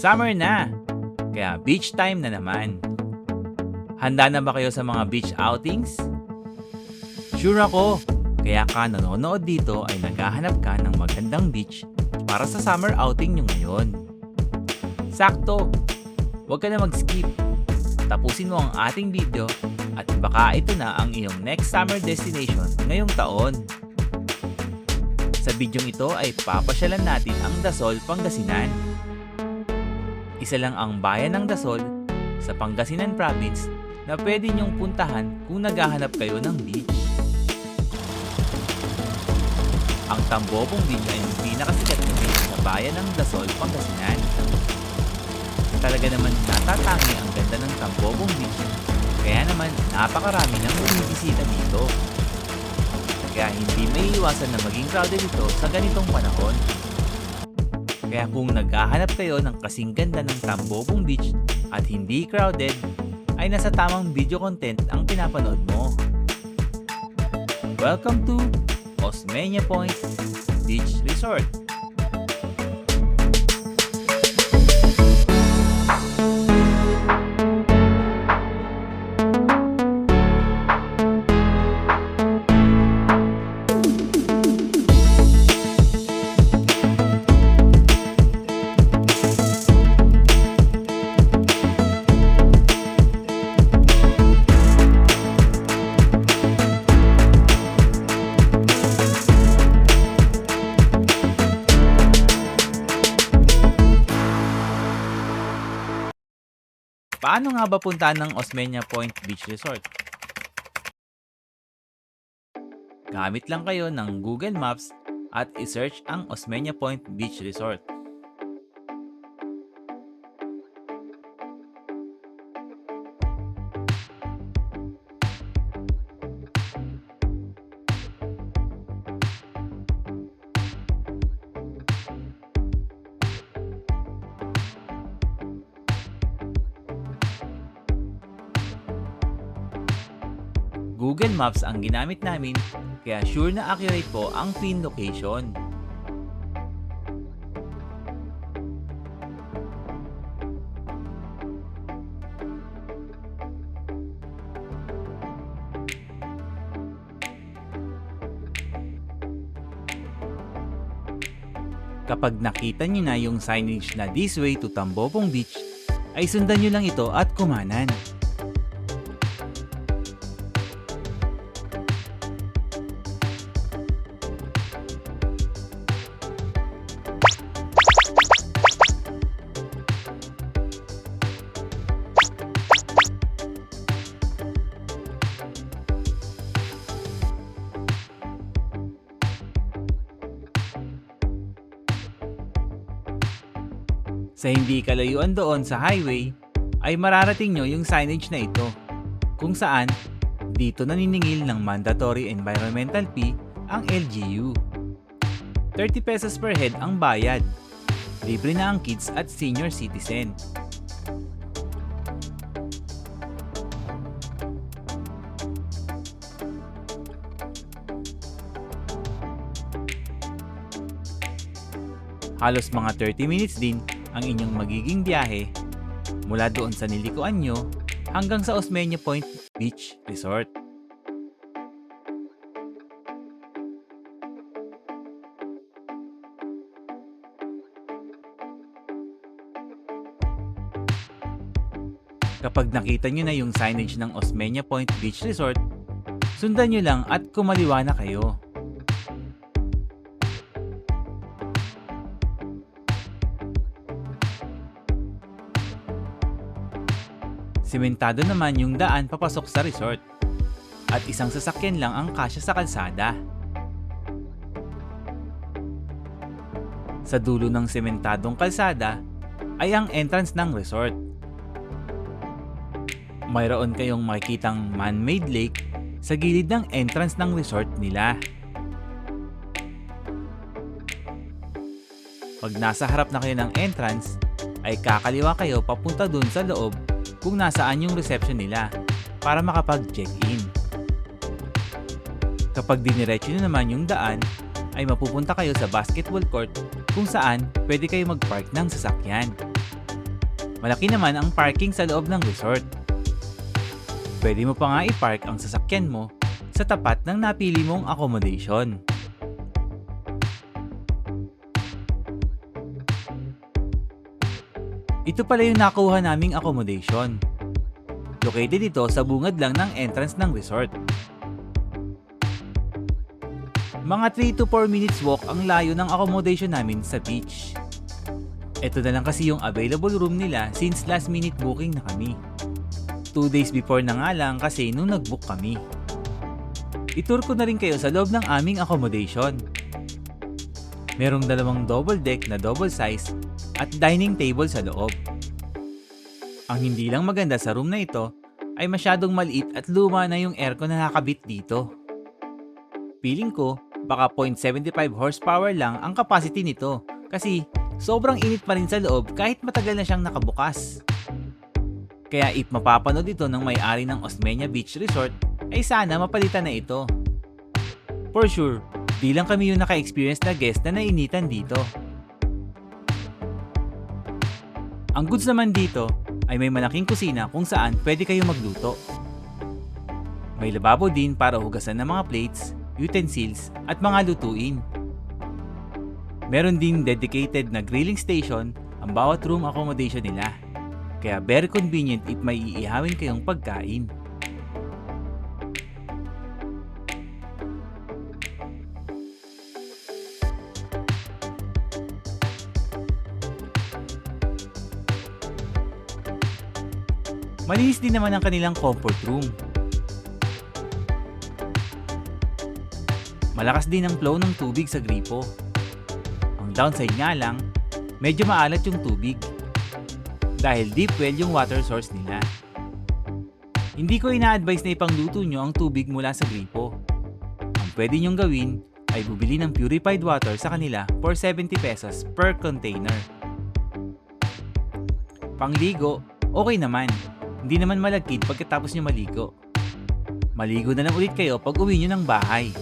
Summer na! Kaya beach time na naman. Handa na ba kayo sa mga beach outings? Sure ako! Kaya ka nanonood dito ay naghahanap ka ng magandang beach para sa summer outing nyo ngayon. Sakto! Huwag ka na mag-skip. Tapusin mo ang ating video at baka ito na ang iyong next summer destination ngayong taon. Sa bidyong ito ay papasyalan natin ang Dasol, Pangasinan. Isa lang ang bayan ng Dasol sa Pangasinan Province na pwede niyong puntahan kung naghahanap kayo ng beach. Ang Tambobong Beach ay ang pinakasikat na beach sa bayan ng Dasol, Pangasinan. Talaga naman natatangi ang ganda ng Tambobong Beach kaya naman napakarami nang bumibisita dito. Kaya hindi may iwasan na maging crowded ito sa ganitong panahon. Kaya kung naghahanap kayo ng kasing ganda ng Tambobong Beach at hindi crowded, ay nasa tamang video content ang pinapanood mo. Welcome to Osmeña Point Beach Resort. Nga ba puntahan ng Osmeña Point Beach Resort? Gamit lang kayo ng Google Maps at isearch ang Osmeña Point Beach Resort. Maps ang ginamit namin kaya sure na accurate po ang pin location. Kapag nakita nyo na yung signage na this way to Tambopong Beach, ay sundan nyo lang ito at kumanan. Sa hindi kalayuan doon sa highway, ay mararating nyo yung signage na ito, kung saan dito naniningil ng mandatory environmental fee ang LGU. 30 pesos per head ang bayad. Libre na ang kids at senior citizen. Halos mga 30 minutes din ang inyong magiging biyahe mula doon sa nilikuan nyo hanggang sa Osmeña Point Beach Resort. Kapag nakita nyo na yung signage ng Osmeña Point Beach Resort, sundan nyo lang at kumaliwa na kayo. Simentado naman yung daan papasok sa resort. At isang sasakyan lang ang kasya sa kalsada. Sa dulo ng sementadong kalsada ay ang entrance ng resort. Mayroon kayong makikitang man-made lake sa gilid ng entrance ng resort nila. Pag nasa harap na kayo ng entrance, ay kakaliwa kayo papunta dun sa loob kung nasaan yung reception nila para makapag-check-in. Kapag diniretso nyo naman yung daan, ay mapupunta kayo sa basketball court kung saan pwede kayo mag-park ng sasakyan. Malaki naman ang parking sa loob ng resort. Pwede mo pa nga i-park ang sasakyan mo sa tapat ng napili mong accommodation. Ito pala yung nakuha naming accommodation. Located ito sa bungad lang ng entrance ng resort. Mga 3 to 4 minutes walk ang layo ng accommodation namin sa beach. Ito na lang kasi yung available room nila since last minute booking na kami. 2 days before na nga lang kasi nung nag-book kami. Itur ko na rin kayo sa loob ng aming accommodation. Merong dalawang double deck na double size at dining table sa loob. Ang hindi lang maganda sa room na ito ay masyadong maliit at luma na yung aircon na nakakabit dito. Feeling ko, baka 0.75 horsepower lang ang capacity nito kasi sobrang init pa rin sa loob kahit matagal na siyang nakabukas. Kaya if mapapanood ito ng may-ari ng Osmeña Beach Resort, ay sana mapalitan na ito. For sure, di lang kami yung naka-experience na guest na nainitan dito. Ang goods naman dito ay may malaking kusina kung saan pwede kayo magluto. May lababo din para hugasan ng mga plates, utensils at mga lutuin. Meron din dedicated na grilling station ang bawat room accommodation nila. Kaya very convenient if may iihawin kayong pagkain. Malinis din naman ang kanilang comfort room. Malakas din ang flow ng tubig sa gripo. Ang downside nga lang, medyo maalat yung tubig. Dahil deep well yung water source nila. Hindi ko ina-advise na ipangluto nyo ang tubig mula sa gripo. Ang pwede nyong gawin ay bumili ng purified water sa kanila for 70 pesos per container. Pangligo, okay naman. Hindi naman malagkit pagkatapos nyo maligo. Maligo na lang ulit kayo pag uwi nyo ng bahay.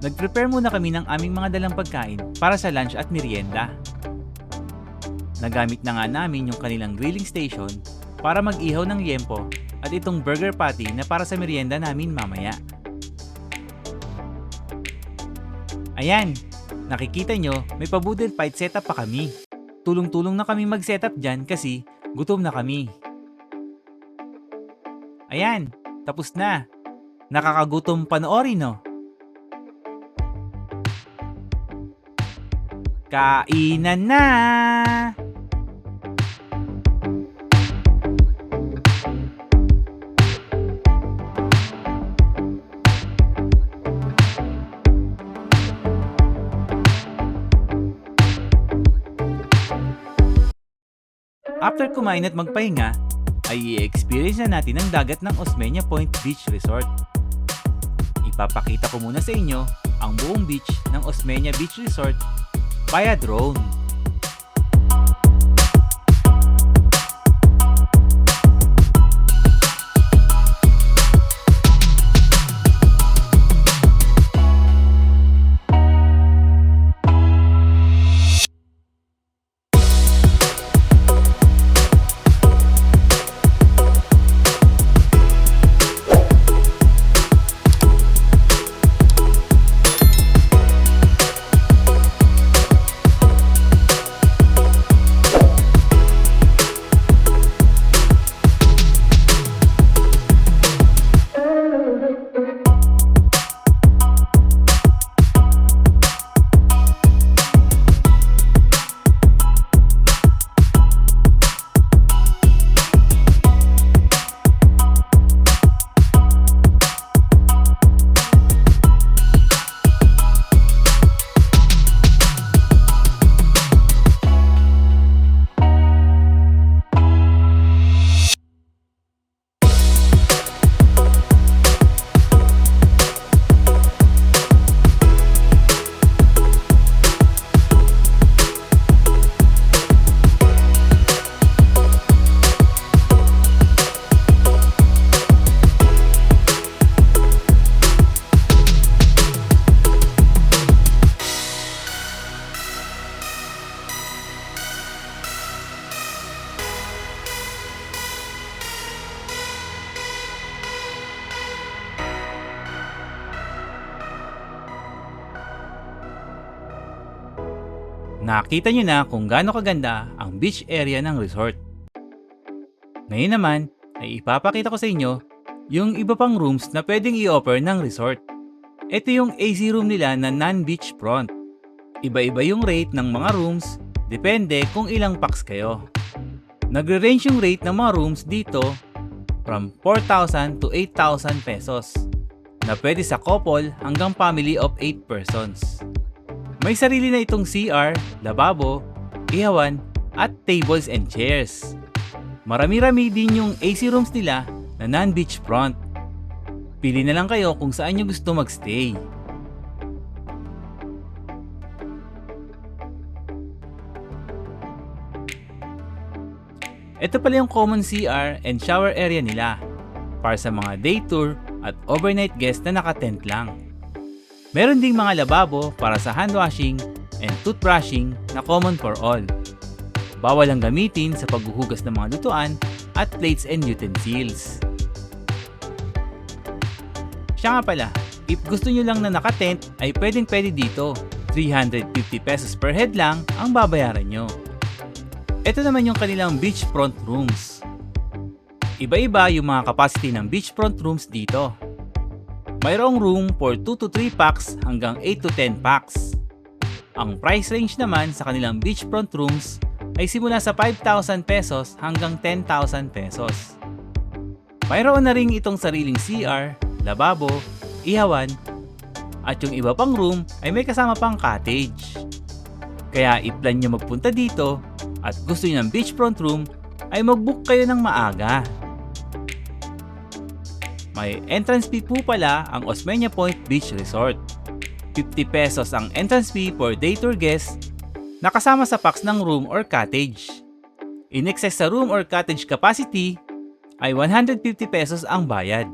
Nag-prepare muna kami ng aming mga dalang pagkain para sa lunch at merienda. Nagamit na nga namin yung kanilang grilling station para mag-ihaw ng yempo at itong burger patty na para sa merienda namin mamaya. Ayan, nakikita nyo may pabudel fight setup pa kami. Tulong-tulong na kami mag-setup dyan kasi gutom na kami. Ayan, tapos na. Nakakagutom panoorin no? Kainan na! After kumain at magpahinga, ay i-experience na natin ang dagat ng Osmeña Point Beach Resort. Ipapakita ko muna sa inyo ang buong beach ng Osmeña Beach Resort via drone. Nakita nyo na kung gaano kaganda ang beach area ng resort. Ngayon naman, ay ipapakita ko sa inyo yung iba pang rooms na pwedeng i-offer ng resort. Ito yung AC room nila na non-beach front. Iba-iba yung rate ng mga rooms, depende kung ilang packs kayo. Nagre-range yung rate ng mga rooms dito from 4,000 to 8,000 pesos na pwede sa couple hanggang family of 8 persons. May sarili na itong CR, lababo, ihawan, at tables and chairs. Marami-rami din yung AC rooms nila na non-beach front. Pili na lang kayo kung saan nyo gusto magstay. Ito pala yung common CR and shower area nila para sa mga day tour at overnight guest na naka-tent lang. Meron ding mga lababo para sa hand washing and toothbrushing na common for all. Bawal ang gamitin sa paghuhugas ng mga lutuan at plates and utensils. Siya nga pala, if gusto nyo lang na naka-tent ay pwedeng pwede dito. 350 pesos per head lang ang babayaran nyo. Ito naman yung kanilang beachfront rooms. Iba-iba yung mga capacity ng beachfront rooms dito. Mayroong room for 2 to 3 packs hanggang 8 to 10 packs. Ang price range naman sa kanilang beachfront rooms ay simula sa 5,000 pesos hanggang 10,000 pesos. Mayroon na rin itong sariling CR, lababo, ihawan, at yung iba pang room ay may kasama pang cottage. Kaya i-plan nyo magpunta dito at gusto nyo ng beachfront room ay mag-book kayo ng maaga. May entrance fee po pala ang Osmeña Point Beach Resort. 50 pesos ang entrance fee for day tour guests nakasama sa packs ng room or cottage. In excess sa room or cottage capacity ay 150 pesos ang bayad.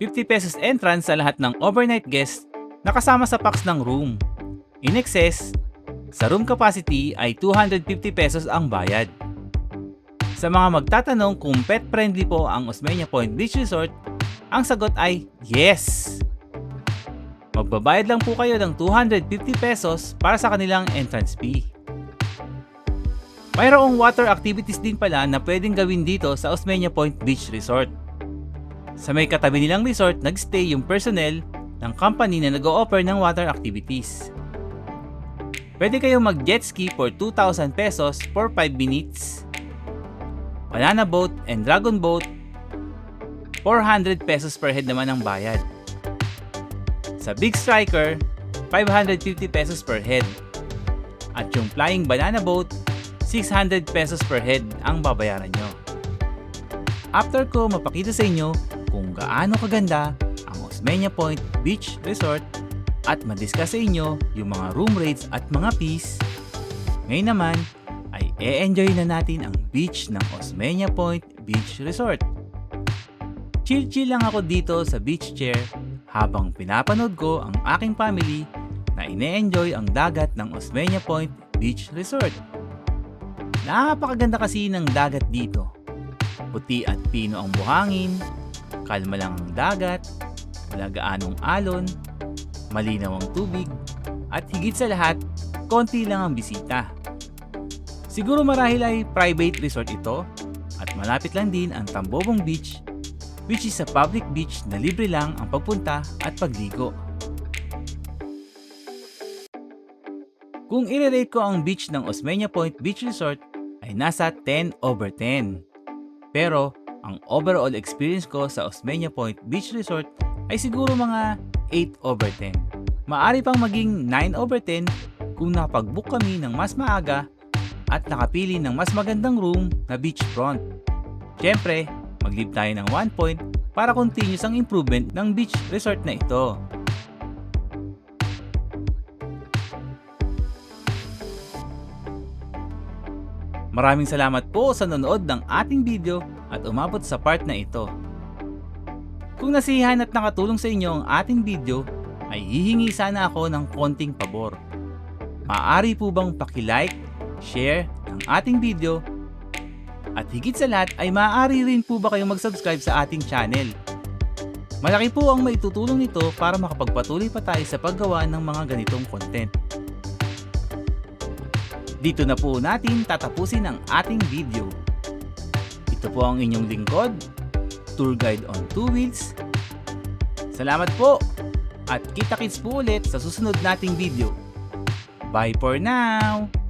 50 pesos entrance sa lahat ng overnight guests nakasama sa packs ng room. In excess, sa room capacity ay 250 pesos ang bayad. Sa mga magtatanong kung pet friendly po ang Osmeña Point Beach Resort, ang sagot ay yes! Magbabayad lang po kayo ng 250 pesos para sa kanilang entrance fee. Mayroong water activities din pala na pwedeng gawin dito sa Osmeña Point Beach Resort. Sa may katabi nilang resort, nagstay yung personnel ng company na nag-o-offer ng water activities. Pwede kayong mag-jet ski for 2,000 pesos for 5 minutes banana boat and dragon boat, 400 pesos per head naman ang bayad. Sa Big Striker, 550 pesos per head. At yung Flying Banana Boat, 600 pesos per head ang babayaran nyo. After ko mapakita sa inyo kung gaano kaganda ang Osmeña Point Beach Resort at madiscuss sa inyo yung mga room rates at mga fees, ngayon naman ay e-enjoy na natin ang beach ng Osmeña Point Beach Resort. Chill-chill lang ako dito sa beach chair habang pinapanood ko ang aking family na ine-enjoy ang dagat ng Osmeña Point Beach Resort. Napakaganda kasi ng dagat dito. Puti at pino ang buhangin, kalma lang ang dagat, wala gaanong alon, malinaw ang tubig, at higit sa lahat, konti lang ang bisita. Siguro marahil ay private resort ito at malapit lang din ang Tambobong Beach which is a public beach na libre lang ang pagpunta at pagligo. Kung i-rate ko ang beach ng Osmeña Point Beach Resort ay nasa 10 over 10. Pero ang overall experience ko sa Osmeña Point Beach Resort ay siguro mga 8 over 10. Maari pang maging 9 over 10 kung napag-book kami ng mas maaga at nakapili ng mas magandang room na beachfront. Siyempre, mag-leave tayo ng 1 point para continuous ang improvement ng beach resort na ito. Maraming salamat po sa nanood ng ating video at umabot sa part na ito. Kung nasihan at nakatulong sa inyo ang ating video, ay hihingi sana ako ng konting pabor. Maaari po bang paki-like share ang ating video, at higit sa lahat ay maaari rin po ba kayong mag-subscribe sa ating channel. Malaki po ang maitutulong nito para makapagpatuloy pa tayo sa paggawa ng mga ganitong content. Dito na po natin tatapusin ang ating video. Ito po ang inyong lingkod, Tour Guide on 2 Wheels. Salamat po! At kita-kits po ulit sa susunod nating video. Bye for now!